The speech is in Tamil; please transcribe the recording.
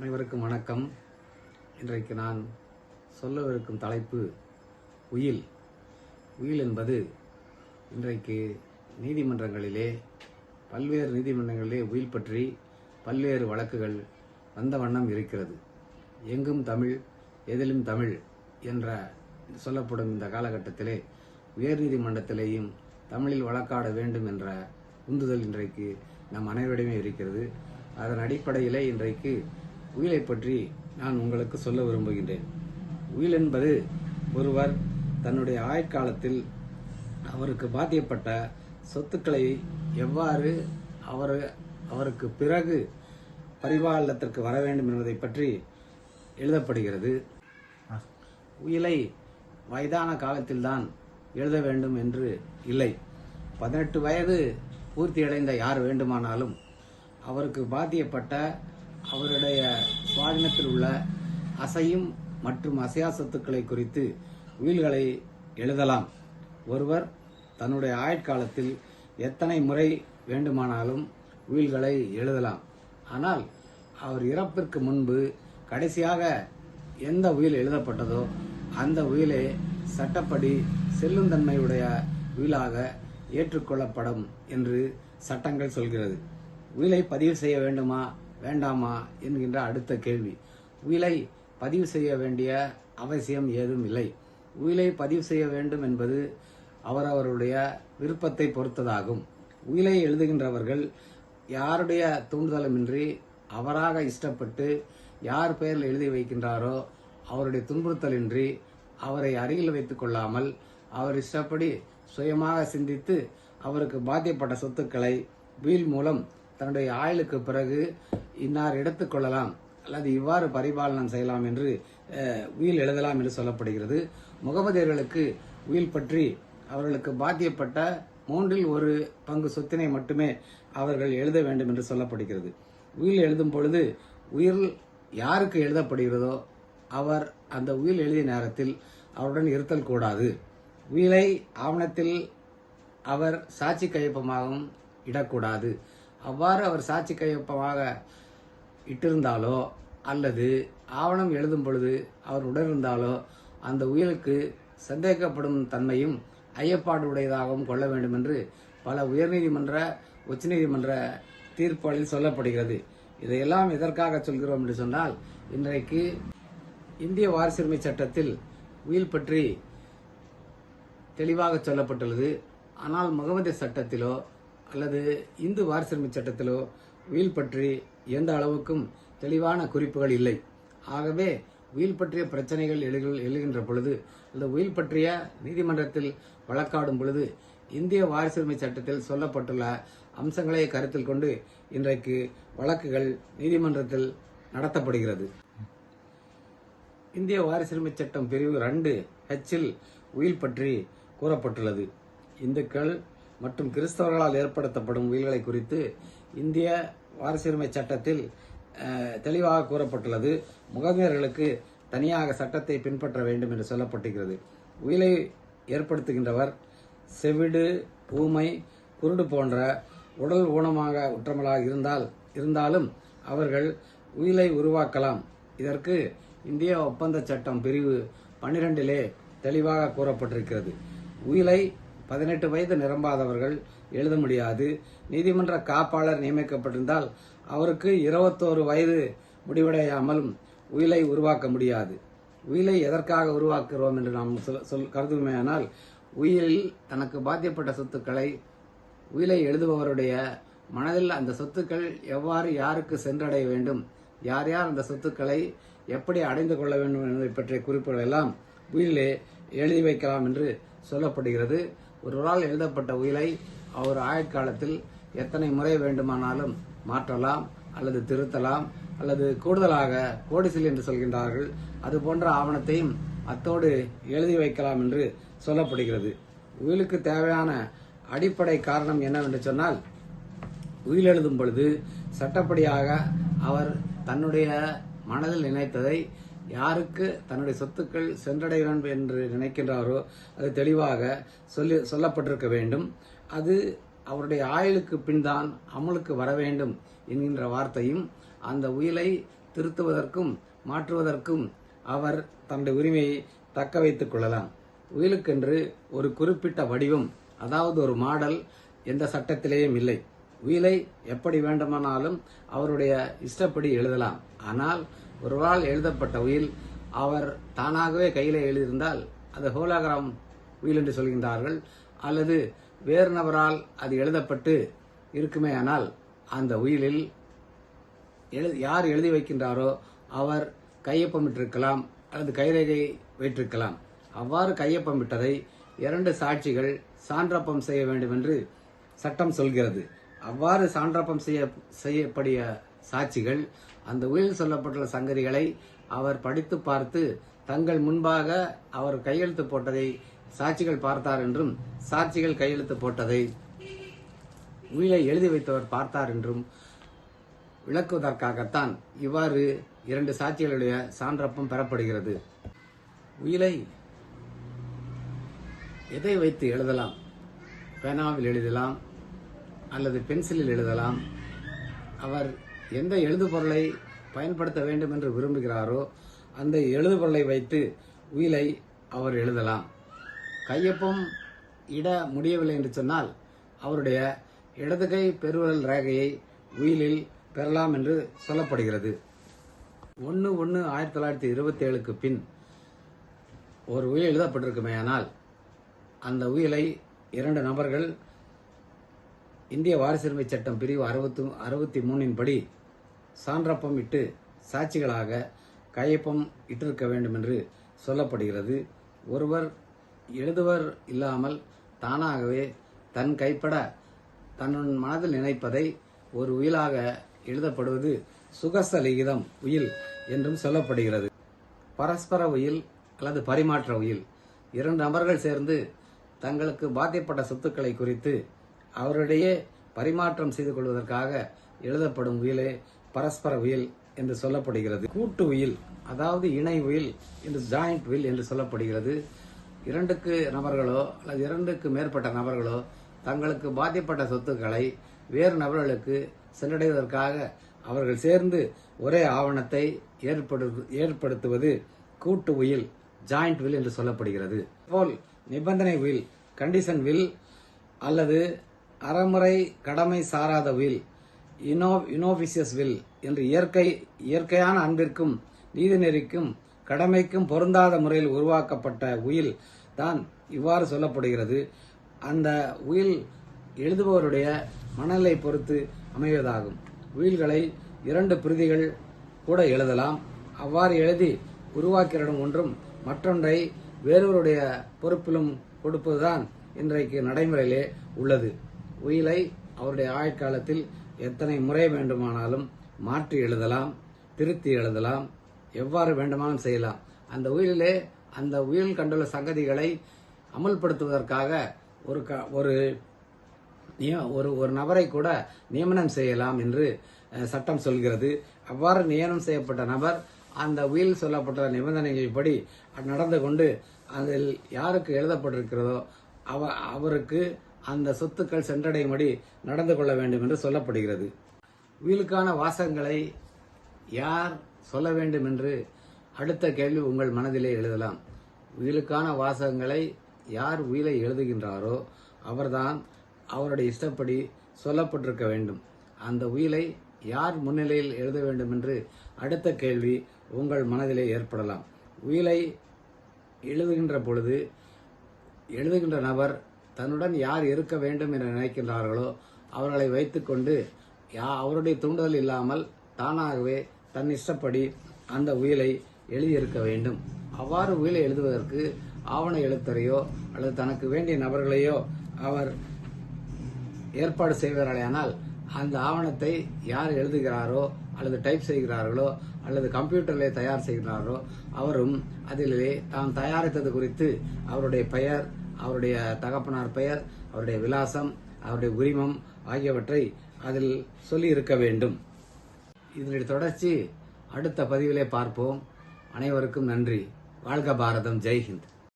அனைவருக்கும் வணக்கம். இன்றைக்கு நான் சொல்லவிருக்கும் தலைப்பு உயில். உயில் என்பது இன்றைக்கு நீதிமன்றங்களிலே பல்வேறு நீதிமன்றங்களிலே உயில் பற்றி பல்வேறு வழக்குகள் வந்த வண்ணம் இருக்கிறது. எங்கும் தமிழ் எதிலும் தமிழ் என்ற சொல்லப்படும் இந்த காலகட்டத்திலே உயர் நீதிமன்றத்திலேயும் தமிழில் வழக்காட வேண்டும் என்ற உந்துதல் இன்றைக்கு நம் அனைவரிடமே இருக்கிறது. அதன் அடிப்படையிலே இன்றைக்கு உயிலை பற்றி நான் உங்களுக்கு சொல்ல விரும்புகின்றேன். உயில் என்பது ஒருவர் தன்னுடைய ஆயுட்காலத்தில் அவருக்கு பாத்தியப்பட்ட சொத்துக்களை எவ்வாறு அவர் அவருக்கு பிறகு பரிபாலனத்திற்கு வர வேண்டும் என்பதை பற்றி எழுதப்படுகிறது. உயிலை வயதான காலத்தில்தான் எழுத வேண்டும் என்று இல்லை. பதினெட்டு வயது பூர்த்தியடைந்த யார் வேண்டுமானாலும் அவருக்கு பாத்தியப்பட்ட அவருடைய சுவாதீனத்தில் உள்ள அசையும் மற்றும் அசையா சொத்துக்களை குறித்து உயில்களை எழுதலாம். ஒருவர் தன்னுடைய ஆயுட்காலத்தில் எத்தனை முறை வேண்டுமானாலும் உயில்களை எழுதலாம். ஆனால் அவர் இறப்பிற்கு முன்பு கடைசியாக எந்த உயில் எழுதப்பட்டதோ அந்த உயிலே சட்டப்படி செல்லும் தன்மையுடைய உயிலாக ஏற்றுக்கொள்ளப்படும் என்று சட்டங்கள் சொல்கிறது. உயிலை பதிவு செய்ய வேண்டுமா? வேண்டாமா என்கின்ற அடுத்த கேள்வி. உயிலை பதிவு செய்ய வேண்டிய அவசியம் ஏதும் இல்லை. உயிலை பதிவு செய்ய வேண்டும் என்பது அவரவருடைய விருப்பத்தை பொறுத்ததாகும். உயிலை எழுதுகின்றவர்கள் யாருடைய தூண்டுதலுமின்றி அவராக இஷ்டப்பட்டு யார் பெயரில் எழுதி வைக்கின்றாரோ அவருடைய துன்புறுத்தலின்றி அவரை அருகில் வைத்துக் கொள்ளாமல் அவர் இஷ்டப்படி சுயமாக சிந்தித்து அவருக்கு பாத்தியப்பட்ட சொத்துக்களை வீல் மூலம் தன்னுடைய ஆயுளுக்கு பிறகு இன்னார் எடுத்துக்கொள்ளலாம் அல்லது இவ்வாறு பரிபாலனம் செய்யலாம் என்று உயில் எழுதலாம் என்று சொல்லப்படுகிறது. முகமதியர்களுக்கு உயில் பற்றி அவர்களுக்கு பாத்தியப்பட்ட மூன்றில் ஒரு பங்கு சொத்தினை மட்டுமே அவர்கள் எழுத வேண்டும் என்று சொல்லப்படுகிறது. உயில் எழுதும் பொழுது உயிர் யாருக்கு எழுதப்படுகிறதோ அவர் அந்த உயில் எழுதிய நேரத்தில் அவருடன் இருத்தல் கூடாது. உயிலை ஆவணத்தில் அவர் சாட்சி கையொப்பமாகவும் இடக்கூடாது. அவ்வாறு அவர் சாட்சி கையொப்பமாக இட்டிருந்தாலோ அல்லது ஆவணம் எழுதும் பொழுது அவர் உடனிருந்தாலோ அந்த உயிருக்கு சந்தேகப்படும் தன்மையும் ஐயப்பாடு உடையதாகவும் கொள்ள வேண்டும் என்று பல உயர்நீதிமன்ற உச்சநீதிமன்ற தீர்ப்புகளில் சொல்லப்படுகிறது. இதையெல்லாம் எதற்காக சொல்கிறோம் என்று சொன்னால் இன்றைக்கு இந்திய வாரிசுரிமை சட்டத்தில் உயில் பற்றி தெளிவாக சொல்லப்பட்டுள்ளது. ஆனால் முகமது சட்டத்திலோ அல்லது இந்து வாரிசுரிமை சட்டத்திலோ உயில் பற்றி எந்த அளவுக்கும் தெளிவான குறிப்புகள் இல்லை. ஆகவே உயில் பற்றிய பிரச்சனைகள் எழு எழுகின்ற பொழுது அல்லது உயில் பற்றிய நீதிமன்றத்தில் வழக்காடும் பொழுது இந்திய வாரிசுரிமை சட்டத்தில் சொல்லப்பட்டுள்ள அம்சங்களை கருத்தில் கொண்டு இன்றைக்கு வழக்குகள் நீதிமன்றத்தில் நடத்தப்படுகிறது. இந்திய வாரிசுரிமை சட்டம் பிரிவு ரெண்டு ஹெச்சில் உயில் பற்றி கூறப்பட்டுள்ளது. இந்துக்கள் மற்றும் கிறிஸ்தவர்களால் ஏற்படுத்தப்படும் உயில்களை குறித்து இந்திய வாரிசுரிமை சட்டத்தில் தெளிவாக கூறப்பட்டுள்ளது. முகமையர்களுக்கு தனியாக சட்டத்தை பின்பற்ற வேண்டும் என்று சொல்லப்பட்டிருக்கிறது. உயிலை ஏற்படுத்துகின்றவர் செவிடு ஊமை குருடு போன்ற உடல் ஊனமாக உற்றமலாக இருந்தால் இருந்தாலும் அவர்கள் உயிலை உருவாக்கலாம். இதற்கு இந்திய ஒப்பந்த சட்டம் பிரிவு பன்னிரெண்டிலே தெளிவாக கூறப்பட்டிருக்கிறது. உயிலை பதினெட்டு வயது நிரம்பாதவர்கள் எழுத முடியாது. நீதிமன்ற காப்பாளர் நியமிக்கப்பட்டிருந்தால் அவருக்கு இருபத்தோரு வயது முடிவடையாமலும் உயிலை உருவாக்க முடியாது. உயிலை எதற்காக உருவாக்குகிறோம் என்று நாம் சொல் சொல் கருதுமையானால் உயிலில் தனக்கு பாத்தியப்பட்ட சொத்துக்களை உயிலை எழுதுபவருடைய மனதில் அந்த சொத்துக்கள் எவ்வாறு யாருக்கு சென்றடைய வேண்டும் யார் யார் அந்த சொத்துக்களை எப்படி அடைந்து கொள்ள வேண்டும் என்பதை பற்றிய குறிப்புகள் எல்லாம் உயிலே எழுதி வைக்கலாம் என்று சொல்லப்படுகிறது. ஒருவரால் எழுதப்பட்ட உயிலை அவர் ஆயுட்காலத்தில் எத்தனை முறை வேண்டுமானாலும் மாற்றலாம் அல்லது திருத்தலாம் அல்லது கூடுதலாக கோடிசில் என்று சொல்கின்றார்கள். அது போன்ற ஆவணத்தையும் அத்தோடு எழுதி வைக்கலாம் என்று சொல்லப்படுகிறது. உயிலுக்கு தேவையான அடிப்படை காரணம் என்னவென்று சொன்னால் உயில் எழுதும் பொழுது சட்டப்படியாக அவர் தன்னுடைய மனதில் நினைத்ததை யாருக்கு தன்னுடைய சொத்துக்கள் சென்றடைய வேண்டும் என்று நினைக்கின்றாரோ அது தெளிவாக சொல்லி சொல்லப்பட்டிருக்க வேண்டும். அது அவருடைய ஆயுளுக்கு பின் தான் அமலுக்கு வர வேண்டும் என்கின்ற வார்த்தையும் அந்த உயிலை திருத்துவதற்கும் மாற்றுவதற்கும் அவர் தன்னுடைய உரிமையை தக்க வைத்துக் கொள்ளலாம். உயிலுக்கென்று ஒரு குறிப்பிட்ட வடிவம் அதாவது ஒரு மாடல் எந்த சட்டத்திலேயும் இல்லை. உயிலை எப்படி வேண்டுமானாலும் அவருடைய இஷ்டப்படி எழுதலாம். ஆனால் ஒருவரால் எழுதப்பட்ட உயில் அவர் தானாகவே கையில் எழுதியிருந்தால் அது ஹோலாகிராம் உயில் என்று சொல்கின்றார்கள். அல்லது வேறு நபரால் அது எழுதப்பட்டு இருக்குமே ஆனால் அந்த உயிலில் எழு யார் எழுதி வைக்கின்றாரோ அவர் கையொப்பமிட்டிருக்கலாம் அல்லது கைரேகை வைத்திருக்கலாம். அவ்வாறு கையொப்பமிட்டதை இரண்டு சாட்சிகள் சான்றப்பம் செய்ய வேண்டும் என்று சட்டம் சொல்கிறது. அவ்வாறு சான்றப்பம் செய்ய செய்யப்படிய சாட்சிகள் அந்த உயில் சொல்லப்பட்டுள்ள சங்கதிகளை அவர் படித்து பார்த்து தங்கள் முன்பாக அவர் கையெழுத்து போட்டதை சாட்சிகள் பார்த்தார் என்றும் சாட்சிகள் கையெழுத்து போட்டதை உயிலை எழுதி வைத்தவர் பார்த்தார் என்றும் விளக்குவதற்காகத்தான் இவ்வாறு இரண்டு சாட்சிகளுடைய சான்றப்பம் பெறப்படுகிறது. உயிலை எதை வைத்து எழுதலாம்? பேனாவில் எழுதலாம் அல்லது பென்சிலில் எழுதலாம்? அவர் எந்த எழுதுபொருளை பயன்படுத்த வேண்டும் என்று விரும்புகிறாரோ அந்த எழுதுபொருளை வைத்து உயிலை அவர் எழுதலாம். கையொப்பம் இட முடியவில்லை என்று சொன்னால் அவருடைய இடது கை பெருவிரல் ரேகையை உயிலில் பெறலாம் என்று சொல்லப்படுகிறது. ஒன்று ஒன்று ஆயிரத்தி தொள்ளாயிரத்தி இருபத்தி ஏழுக்கு பின் ஒரு உயில் எழுதப்பட்டிருக்குமேயானால் அந்த உயிலை இரண்டு நபர்கள் இந்திய வாரிசுரிமை சட்டம் பிரிவு அறுபத்து அறுபத்தி மூணின் படி சான்றப்பம் இட்டு சாட்சிகளாக கையொப்பம் இட்டிருக்க வேண்டும் என்று சொல்லப்படுகிறது. ஒருவர் எழுதுவர் இல்லாமல் தானாகவே தன் கைப்பட தன் மனதில் நினைப்பதை ஒரு உயிலாக எழுதப்படுவது சுகசலிகிதம் உயில் என்றும் சொல்லப்படுகிறது. பரஸ்பர உயில் அல்லது பரிமாற்ற உயில். இரண்டு நபர்கள் சேர்ந்து தங்களுக்கு பாத்தியப்பட்ட சொத்துக்களை குறித்து அவரிடையே பரிமாற்றம் செய்து கொள்வதற்காக எழுதப்படும் உயிலே பரஸ்பர உயில் என்று சொல்லப்படுகிறது. கூட்டு உயில் அதாவது இணை உயில் என்று ஜாயிண்ட் வில் என்று சொல்லப்படுகிறது. இரண்டுக்கு நபர்களோ அல்லது இரண்டுக்கு மேற்பட்ட நபர்களோ தங்களுக்கு பாதிப்பட்ட சொத்துக்களை வேறு நபர்களுக்கு சென்றடைவதற்காக அவர்கள் சேர்ந்து ஒரே ஆவணத்தை ஏற்படு- ஏற்படுத்துவது கூட்டு உயில் ஜாயிண்ட் வில் என்று சொல்லப்படுகிறது. போல் நிபந்தனை வில் கண்டிஷன் வில் அல்லது அறமுறை கடமை சாராத வில் இனோ இனோபிசியஸ் வில் என்று இயற்கை இயற்கையான அன்பிற்கும் நீதிநெறிக்கும் கடமைக்கும் பொருந்தாத முறையில் உருவாக்கப்பட்ட உயில் தான் இவ்வாறு சொல்லப்படுகிறது. அந்த உயில் எழுதுபவருடைய மனநிலை பொறுத்து அமைவதாகும். உயில்களை இரண்டு பிரதிகள் கூட எழுதலாம். அவ்வாறு எழுதி உருவாக்கியிடம் ஒன்றும் மற்றொன்றை வேறொருடைய பொறுப்பிலும் கொடுப்பதுதான் இன்றைக்கு நடைமுறையிலே உள்ளது. உயிலை அவருடைய ஆயுட்காலத்தில் எத்தனை முறை வேண்டுமானாலும் மாற்றி எழுதலாம் திருத்தி எழுதலாம் எவ்வாறு வேண்டுமானாலும் செய்யலாம். அந்த உயிரிலே அந்த உயிரில் கண்டுள்ள சங்கதிகளை அமல்படுத்துவதற்காக ஒரு க- ஒரு நிய- ஒரு ஒரு நபரை கூட நியமனம் செய்யலாம் என்று சட்டம் சொல்கிறது. அவ்வாறு நியமனம் செய்யப்பட்ட நபர் அந்த உயில் சொல்லப்பட்ட நிபந்தனைகளின்படி நடந்து கொண்டு அதில் யாருக்கு எழுதப்பட்டிருக்கிறதோ அவ அவருக்கு அந்த சொத்துக்கள் சென்றடையும்படி நடந்து கொள்ள வேண்டும் என்று சொல்லப்படுகிறது. உயிலுக்கான வாசகங்களை யார் சொல்ல வேண்டும் என்று அடுத்த கேள்வி உங்கள் மனதிலே எழுதலாம். உயிலுக்கான வாசகங்களை யார் உயிலை எழுதுகின்றாரோ அவர்தான் அவருடைய இஷ்டப்படி சொல்லப்பட்டிருக்க வேண்டும். அந்த உயிலை யார் முன்னிலையில் எழுத வேண்டும் என்று அடுத்த கேள்வி உங்கள் மனதிலே ஏற்படலாம். உயிலை எழுதுகின்ற பொழுது எழுதுகின்ற நபர் தன்னுடன் யார் இருக்க வேண்டும் என நினைக்கின்றார்களோ அவர்களை வைத்துக்கொண்டு யா அவருடைய தூண்டுதல் இல்லாமல் தானாகவே தன் இஷ்டப்படி அந்த உயிலை எழுதியிருக்க வேண்டும். அவ்வாறு உயிலை எழுதுவதற்கு ஆவண எழுத்தரையோ அல்லது தனக்கு வேண்டிய நபர்களையோ அவர் ஏற்பாடு செய்வார்களேயானால் அந்த ஆவணத்தை யார் எழுதுகிறாரோ அல்லது டைப் செய்கிறார்களோ அல்லது கம்ப்யூட்டரிலே தயார் செய்கிறாரோ அவரும் அதிலே தாம் தயாரித்தது குறித்து அவருடைய பெயர் அவருடைய தகப்பனார் பெயர் அவருடைய விலாசம் அவருடைய உரிமம் ஆகியவற்றை அதில் சொல்லி இருக்க வேண்டும். இதனுடைய தொடர்ச்சி அடுத்த பதிவிலே பார்ப்போம். அனைவருக்கும் நன்றி. வாழ்க பாரதம். ஜெய்ஹிந்த்